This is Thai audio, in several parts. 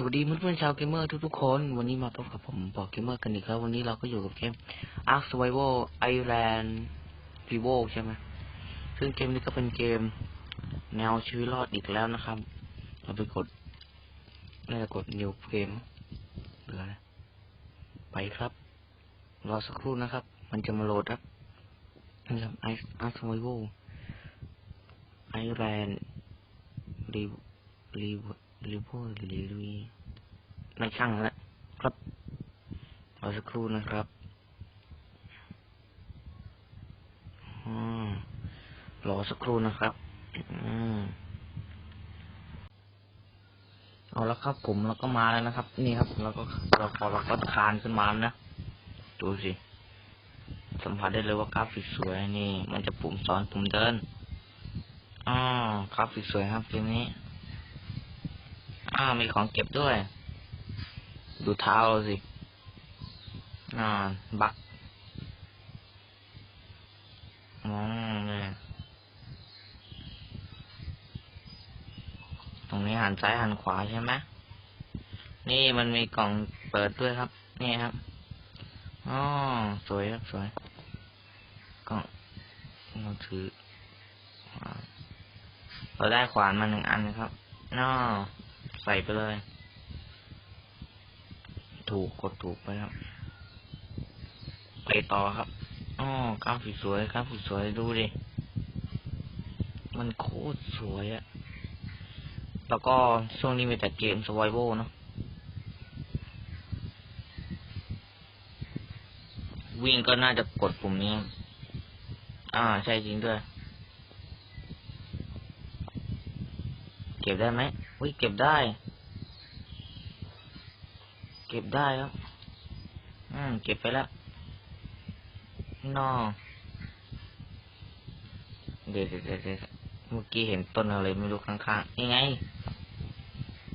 สวัสดีเพื่อนๆชาวเกมเมอร์ทุกๆคน วันนี้มาพบกับผมบอกเกมเมอร์กันอีกแล้ววันนี้เราก็อยู่กับเกม Ark Survival Island Revo ใช่ไหมซึ่งเกมนี้ก็เป็นเกม แนวชีวิตรอดอีกแล้วนะครับ เราไปกดน่าจะกด New Game เหลืออะไปครับ รอสักครู่นะครับ มันจะมาโหลดครับนี่ครับ Ark Survival Island Revo Revo รีโพหรือลุยไม่ช่างแล้วครับรอสักครู่นะครับอรอสักครู่นะครับอเอาแล้วครับ ผมเราก็มาแล้วนะครับ นี่ครับ เราก็เราพอเราก็คานขึ้นมาแล้วนะดูสิสัมผัสได้เลยว่ากราฟิกสวยนี่ มันจะปุ่มสอนปุ่มเดินอ๋อกราฟิกสวยครับเกมนี้ อ้าวมีของเก็บด้วย ดูเท้าเราสิ อ่า บักมองเลยตรงนี้หันซ้ายหันขวาใช่ไหมนี่มันมีกล่องเปิดด้วยครับ นี่ครับอ๋อสวยครับสวยกล่องเราถือเราได้ขวานมาหนึ่งอันนะครับน้อ ส่ไปเลย ถูกกดถูกไปครับไปต่อครับอ๋อกราฟิกสวยกราฟิกสวยดูดิ มันโคตรสวยอะแล้วก็ช่วงนี้มีแต่เกม s u r v i v a l เนาะวิ่งก็น่าจะกดปุ่มนี้ อ่า ใช่จริงด้วย เก็บได้ไหม อุ้ยเก็บได้ เก็บได้ครับ อืม เก็บไปแล้วนอเดี๋ยวเดี๋ยวเดี๋ยวเมื่อกี้เห็นต้นอะไรไม่รู้ข้างๆนี่ไง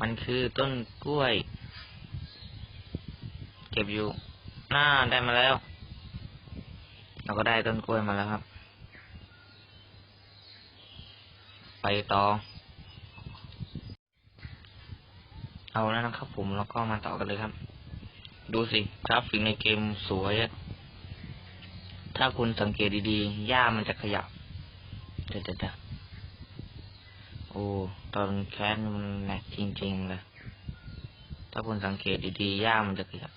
มันคือต้นกล้วย เก็บอยู่น่าได้มาแล้ว เราก็ได้ต้นกล้วยมาแล้วครับ ไปต่อ เอาแล้วนะครับผมแล้วก็มาต่อกันเลยครับ ดูสิกราฟิกในเกมสวย ถ้าคุณสังเกตดีๆหญ้ามันจะขยับเดี๋ยวๆโอ้ตอนแคสมันแหลกจริงๆเลยถ้าคุณสังเกตดีๆหญ้ามันจะขยับ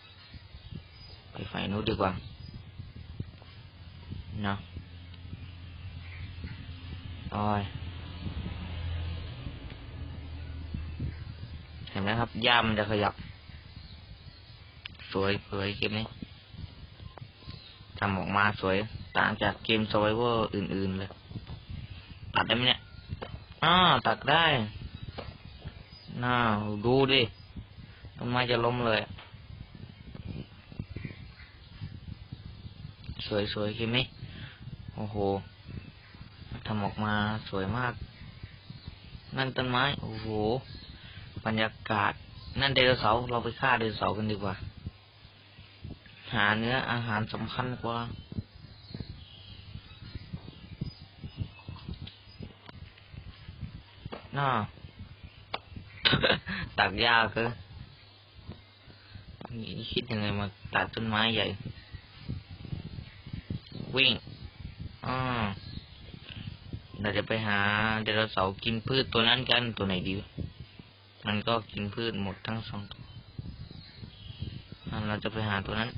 ไปไฟนู้นดีกว่าเนาะอ้ย ครับย่ามันจะขยับ สวยเผยเกมนี้ทำออกมาสวย ต่างจากเกม s u r v i v a l อื่น ๆ เลย ตัดได้ไหมเนี่ยอ้าตัดได้น่าดูดิต้นไม้จะล้มเลย สวยๆเกมนี้โอ้โหทำออกมาสวยมาก นั่นต้นไม้ โอ้โห บรรยากาศ นั่นไดโนเสาร์เราไปฆ่าไดโนเสาร์กันดีกว่า หาเนื้ออาหารสำคัญกว่า น่าตัดหญ้าคือนี่คิดยังไงมาตัดต้นไม้ใหญ่ วิ่งอ่าเราจะไปหาไดโนเสาร์กินพืชตัวนั้นกันตัวไหนดี มันก็กินพืชหมดทั้งสองตัวเราจะไปหาตัวนั้น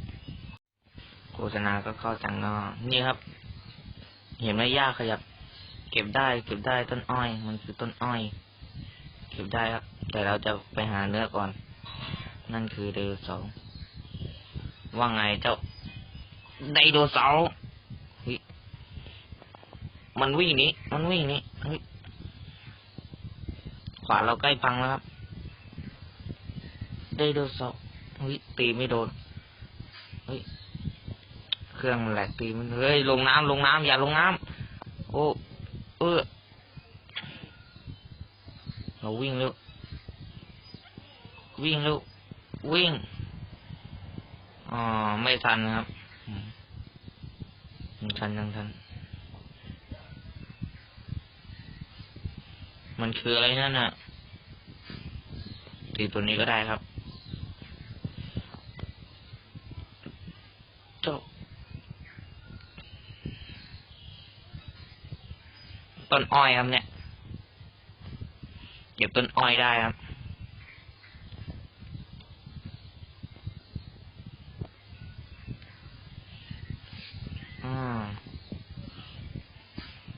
โฆษณาก็เข้าจังเนาะนี่ครับ เห็นไหมหญ้าขยับ เก็บได้ เก็บได้ต้นอ้อย มันคือต้นอ้อย เก็บได้ครับ แต่เราจะไปหาเนื้อก่อน นั่นคือไดโนเสาร์ว่าไงเจ้าไดโนเสาร์มันวิ่งนี้ มันวิ่งนี้ขวาเราใกล้พังแล้วครับ ไดโนเสาร์เฮ้ยตีไม่โดนเฮ้ยเครื่องแหลกตีมันเฮ้ยลงน้ำลงน้ำอย่าลงน้ำโอ้เออเราวิ่งเร็ววิ่งเร็ววิ่งอ๋อไม่ทันครับอืมยังทันยังทัน มันคืออะไรนั่นน่ะตีตัวนี้ก็ได้ครับ เจ้าต้นอ้อยครับเนี่ยเก็บต้นอ้อยได้ครับอืม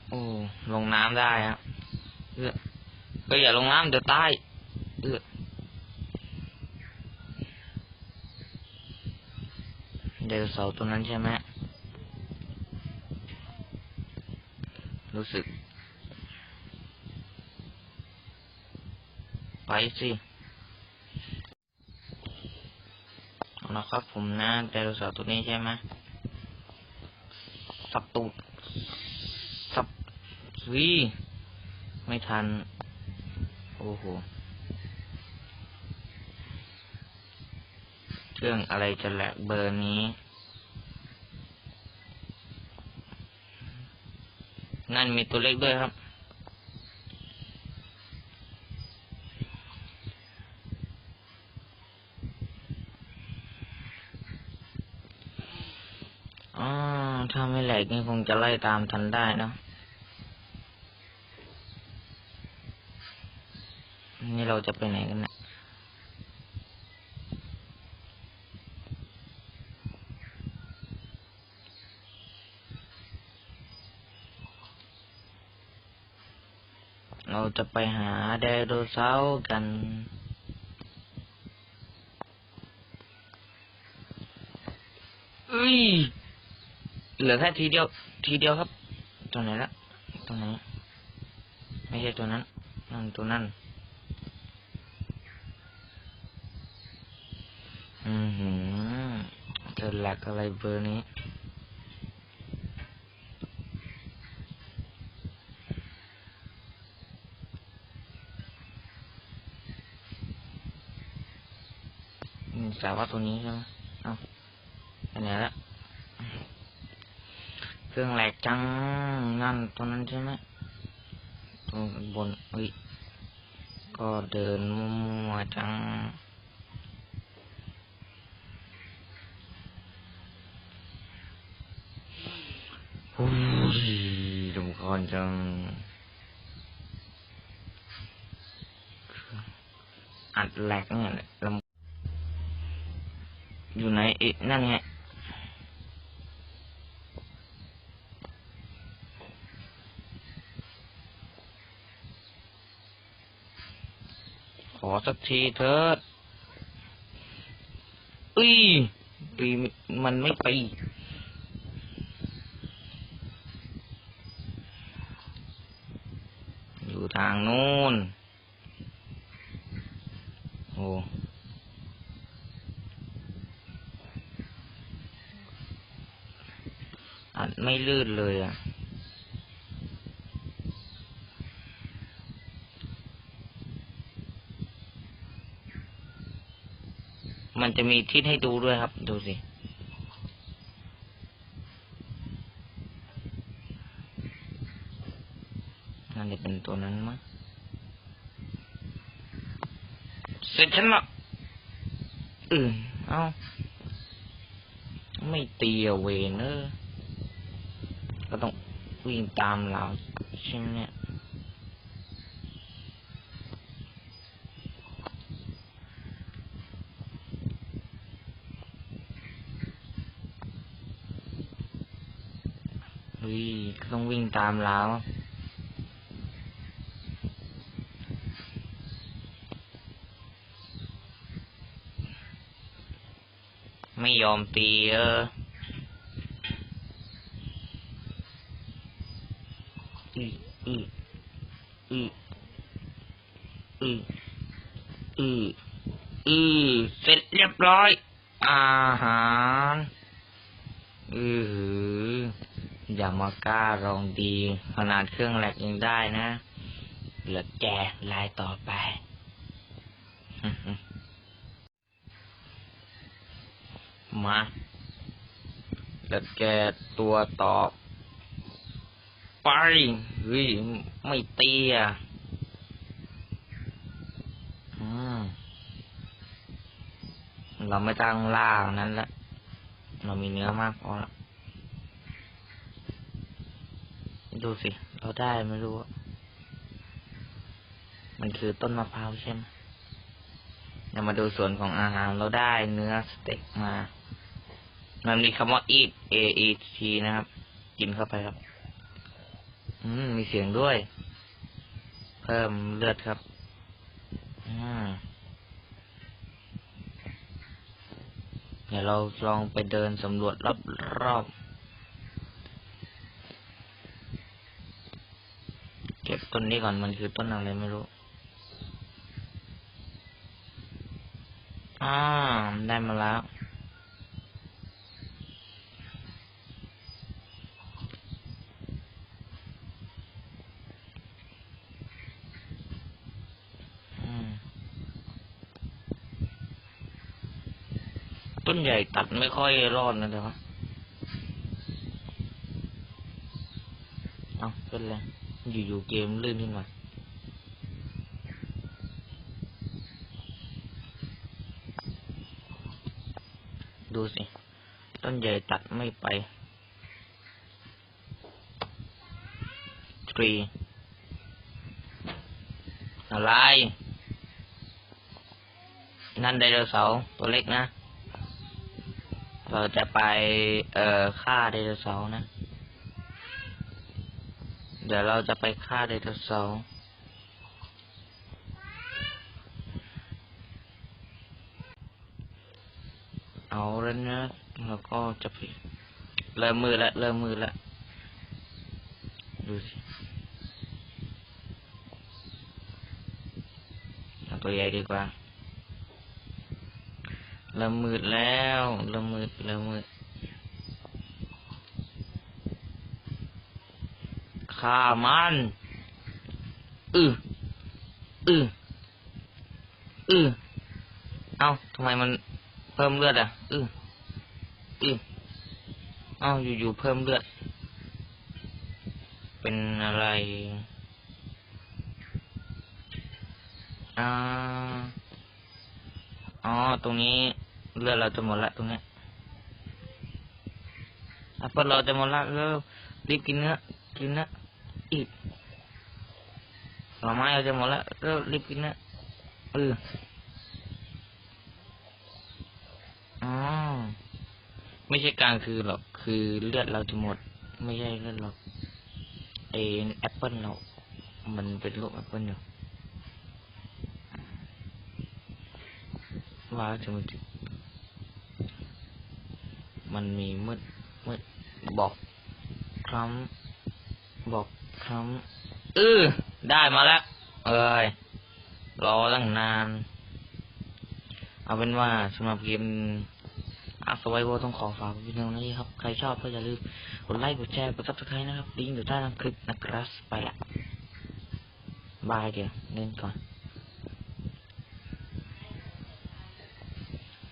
โอ้ลงน้ำได้ครับเออก็อย่าลงน้ำเดี๋ยวตายเออ เดวเสาร์ตัวนั้นใช่ไหมรู้สึก ไปสิเอานะครับผมนะไดโนเสาร์ตัวนี้ใช่ไหมสับตูดสับวิไม่ทัน โอ้โห เค รื่องอะไรจะแหลกเบอร์นี้ นั่นมีตัวเล็กด้วยครับ อ๋อ ถ้าไม่แหลกนี่คงจะไล่ตามทันได้เนอะนี่เราจะไปไหนกันเนี่ยเราจะ ไปหาไดโนเสาร์กันเอ้ย เหลือแค่ทีเดียว ทีเดียวครับ ตัวไหนละ ตัวไหน ไม่ใช่ตัวนั้น นั่นตัวนั้น อือหือเจะแหลักอะไรเบอร์นี้ อืมแต่ว่าตัวนี้ใช่ไหมเอ้าไปไหนละเครื่องแหลกจังนั่นตัวนั้นใช่ไหมตรงบนเฮ้ยก็เดินมั่วจังโอ้ยรำคาญจังอัดแหลกเนี่ยแหละลำ อยู่ไหนเอ๊ะนั่นไงขอสักทีเถิดอุ้ยปีมันไม่ไปอยู่ทางนู้น ลื่นเลยอะมันจะมีทิศให้ดูด้วยครับ ดูสิน่าจะเป็นตัวนั้นมั้งเสร็จฉันละอืมเอ้า ไม่ตีอะเวนเออ ก็ต้องวิ่งตามเราใช่ไหมเนี่ยเฮ้ยก็ต้องวิ่งตามเราไม่ยอมตีเออ อืออืออืออืออืออือเสร็จเรียบร้อย อาหารอือหืออย่ามากล้าลองดี ขนาดเครื่องแหลกยังได้นะเหลือแกลายต่อไปมาเหลือแกตัวต่อ ไปเฮ้ยไม่เตีอะอืมเราไม่ตั้งล่านั้นละ เรามีเนื้อมากพอละดูสิ เราได้ไม่รู้ มันคือต้นมะพร้าวใช่ไหมเรามาดูส่วนของอาหาร เราได้เนื้อสเต็กมา มันมีคำว่า eat a e t นะครับ กินเข้าไปครับ อืม มีเสียงด้วย เพิ่มเลือดครับ อืมเดี๋ยวเราลองไปเดินสำรวจรอบรอบเก็บต้นนี้ก่อนมันคือต้นอะไรไม่รู้ อ่า ได้มาแล้ว อืม ต้ นใหญ่ตัดไม่ค่อยรอดนะเดี๋ยวเอาเป็นไรอยู่ๆเกมลื่นขึ้นมาดูสิ ต้นใหญ่ตัดไม่ไปทรีอะไร นั่นไดโนเสาร์ตัวเล็กนะ เราจะไป เอ่อฆ่าไดโนเสาร์นะ เดี๋ยวเราจะไปฆ่าไดโนเสาร์เอาแล้วนะเราก็จะไปเริ่มมือแล้วเริ่มมือแล้วดูสิเอาตัวใหญ่ดีกว่า เริ่มมืดแล้วเริ่มมืดเริ่มมืดฆ่ามันอืออืออือเอ้าทำไมมันเพิ่มเลือดอะอืออือเอ้าอยู่ๆเพิ่มเลือด เป็นอะไรอ่าอ๋อ ตรงนี้ เลือดเราจะหมดละตรงนี้ยแอปเปิลเราจะหมดละเร็วรีบกินเนื้อกินเนื้ออีกหน่อไม้เราจะหมดละเร็วรีบกินเนื้อเอออ๋อไม่ใช่กลางคือหรอกคือเลือดเราจะหมด ไม่ใช่เลือดหรอกไอแอปเปิลเรา มันเป็นลูกแอปเปิลอยู่ว่าจะมันจะ มันมีมืดมืดบอกคล้ำบอกคล้ำเออได้มาแล้ว เอ้ยรอตั้งนาน เอาเป็นว่าสำหรับเกมอาร์สไวโวต้องขอฝากไว้เพียงนี้ครับ ใครชอบก็อย่าลืมกดไลค์กดแชร์กดซับสไครต์นะครับลิงก์อยู่ใต้ล่างคลิปนะครับไปละบายเดี๋ยวเล่นก่อน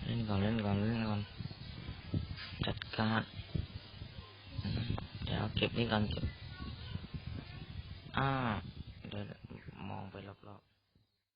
เล่นก่อนเล่นก่อนเล่นก่อน จัดการอืมเดี๋ยวเก็บนี่ก่อนเก็บอ่า